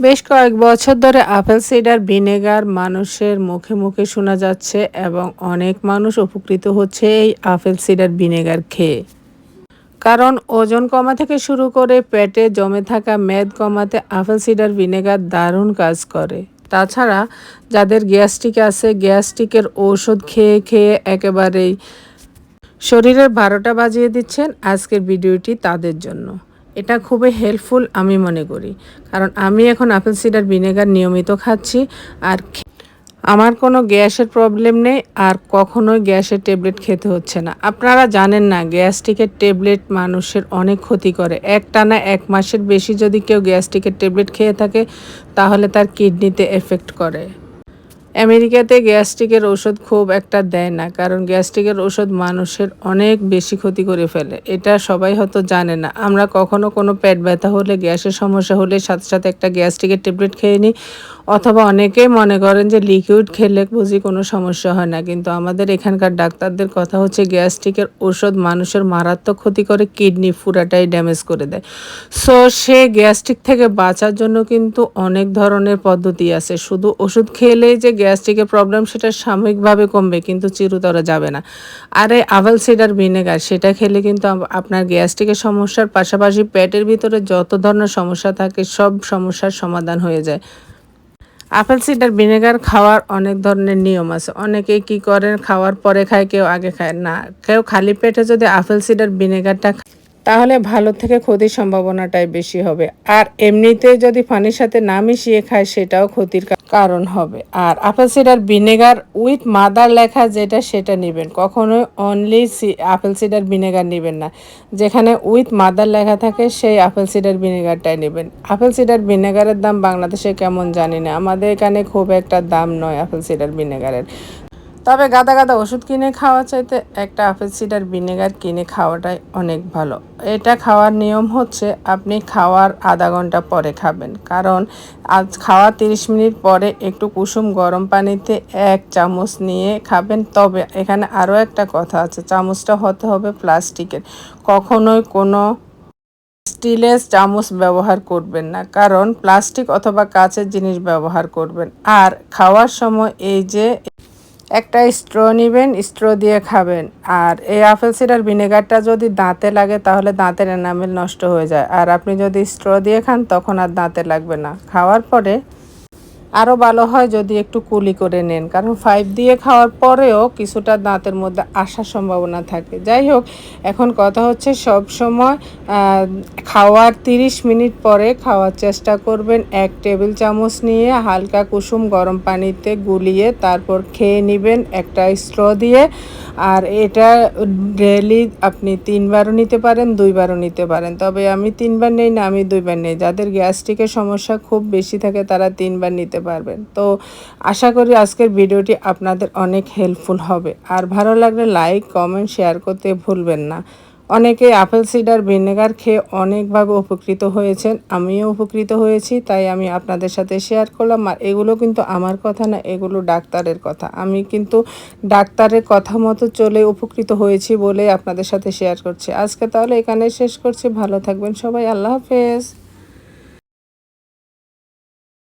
বেশ কয়েক বছর ধরে আপেল সিডার ভিনেগার মানুষের মুখে মুখে শোনা যাচ্ছে এবং অনেক মানুষ উপকৃত হচ্ছে এই আপেল সিডার ভিনেগার খেয়ে। কারণ ওজন কমা থেকে শুরু করে পেটে জমে থাকা মেদ কমাতে আপেল সিডার ভিনেগার দারুণ কাজ করে। তাছাড়া যাদের গ্যাস্ট্রিক আছে, গ্যাস্ট্রিকের ঔষধ খেয়ে খেয়ে একেবারেই শরীরের বারোটা বাজিয়ে দিচ্ছেন আজকের ভিডিওটি তাদের জন্য। এটা খুবই হেল্পফুল আমি মনে করি। কারণ আমি এখন আপেল সিডার ভিনেগার নিয়মিত খাচ্ছি, আর আমার কোনো গ্যাসের প্রবলেম নেই, আর কখনোই গ্যাসের ট্যাবলেট খেতে হচ্ছে না। আপনারা জানেন না, গ্যাস্ট্রিকের ট্যাবলেট মানুষের অনেক ক্ষতি করে। এক টানা এক মাসের বেশি যদি কেউ গ্যাস্ট্রিকের ট্যাবলেট খেয়ে থাকে, তাহলে তার কিডনিতে এফেক্ট করে। আমেরিকাতে গ্যাস্ট্রিকের ওষুধ খুব একটা দেয় না, কারণ গ্যাস্ট্রিকের ওষুধ মানুষের অনেক বেশি ক্ষতি করে ফেলে। এটা সবাই হয়তো জানে না। আমরা কখনো কোনো পেট ব্যথা হলে, গ্যাসের সমস্যা হলে সাথে সাথে একটা গ্যাস্ট্রিকের ট্যাবলেট খেয়ে নিই। অথবা অনেকেই মনে করেন যে লিকুইড খেলে বুঝি কোনো সমস্যা হয় না, কিন্তু আমাদের এখানকার ডাক্তারদের কথা হচ্ছে গ্যাস্ট্রিকের ওষুধ মানুষের মারাত্মক ক্ষতি করে, কিডনি পুরাটাই ড্যামেজ করে দেয়। সো সে গ্যাস্ট্রিক থেকে বাঁচার জন্য কিন্তু অনেক ধরনের পদ্ধতি আছে। শুধু ওষুধ খেলেই যে গ্যাস্ট্রিকের প্রবলেম, সেটা সাময়িকভাবে কমবে, কিন্তু চিরতরে যাবে না। আর এই আভেল সিডার ভিনেগার, সেটা খেলে কিন্তু আপনার গ্যাস্ট্রিকের সমস্যার পাশাপাশি পেটের ভিতরে যত ধরনের সমস্যা থাকে, সব সমস্যার সমাধান হয়ে যায়। আপেল সিডার ভিনেগার খাওয়ার অনেক ধরনের নিয়ম আছে। অনেকে কি করেন, খাওয়ার পরে খায়, কেউ আগে খায় না। কেউ খালি পেটে যদি আপেল সিডার ভিনেগারটা তাহলে ভালো থেকে ক্ষতির সম্ভাবনাটাই বেশি হবে। আর এমনিতে যদি পানির সাথে না মিশিয়ে খায়, সেটাও ক্ষতির কারণ হবে। আর apple cider vinegar with mother লেখা যেটা, সেটা নেবেন। কখনোই অনলি আপেল সিডার ভিনেগার নেবেন না। যেখানে উইথ মাদার লেখা থাকে, সেই আপেল সিডার ভিনেগারটাই নেবেন। আপেল সিডার ভিনেগারের দাম বাংলাদেশে কেমন জানি না। আমাদের এখানে খুব একটা দাম নয় আপেল সিডার ভিনেগারের। তবে গাদা গাদা ওষুধ কিনে খাওয়া চাইতে একটা আপেল সিডার ভিনেগার কিনে খাওয়াটাই অনেক ভালো। এটা খাওয়ার নিয়ম হচ্ছে আপনি খাওয়ার আধা ঘণ্টা পরে খাবেন। কারণ আজ খাওয়া তিরিশ মিনিট পরে একটু কুসুম গরম পানিতে এক চামচ নিয়ে খাবেন। তবে এখানে আরও একটা কথা আছে, চামচটা হতে হবে প্লাস্টিকের। কখনোই কোনো স্টিলের চামচ ব্যবহার করবেন না, কারণ প্লাস্টিক অথবা কাঁচের জিনিস ব্যবহার করবেন। আর খাওয়ার সময় এই যে একটা স্ট্র নেবেন, স্ট্র দিয়ে খাবেন। আর এই আপেল সিডার ভিনেগারটা যদি দাঁতে লাগে, তাহলে দাঁতের এনামেল নষ্ট হয়ে যায়। আর আপনি যদি স্ট্র দিয়ে খান, তখন আর দাঁতে লাগবে না। খাওয়ার পরে আরও ভালো হয় যদি একটু কুলি করে নেন। কারণ ফাইভ দিয়ে খাওয়ার পরেও কিছুটা দাঁতের মধ্যে আসার সম্ভাবনা থাকে। যাই হোক, এখন কথা হচ্ছে সব সময় খাওয়ার তিরিশ মিনিট পরে খাওয়ার চেষ্টা করবেন এক টেবিল চামচ নিয়ে হালকা কুসুম গরম পানিতে গুলিয়ে তারপর খেয়ে নেবেন একটা স্ট্র দিয়ে। আর এটা ডেলি আপনি তিনবারও নিতে পারেন, দুইবারও নিতে পারেন। তবে আমি তিনবার নেই না, আমি দুইবার নেই। যাদের গ্যাস্ট্রিকের সমস্যা খুব বেশি থাকে তারা তিনবার নিতে পারবেন। তো আশা করি আজকের ভিডিওটি আপনাদের অনেক হেল্পফুল হবে। আর ভালো লাগলে লাইক কমেন্ট শেয়ার করতে ভুলবেন না। অনেকে আপেল সিডার ভিনেগার খেয়ে অনেকভাবে উপকৃত হয়েছেন। আমিও উপকৃত হয়েছি, তাই আমি আপনাদের সাথে শেয়ার করলাম। আর এগুলো কিন্তু আমার কথা না, এগুলো ডাক্তারের কথা। আমি কিন্তু ডাক্তারের কথা মতো চলে উপকৃত হয়েছি বলে আপনাদের সাথে শেয়ার করছি। আজকে তাহলে এখানে শেষ করছি। ভালো থাকবেন সবাই। আল্লাহ হাফেজ।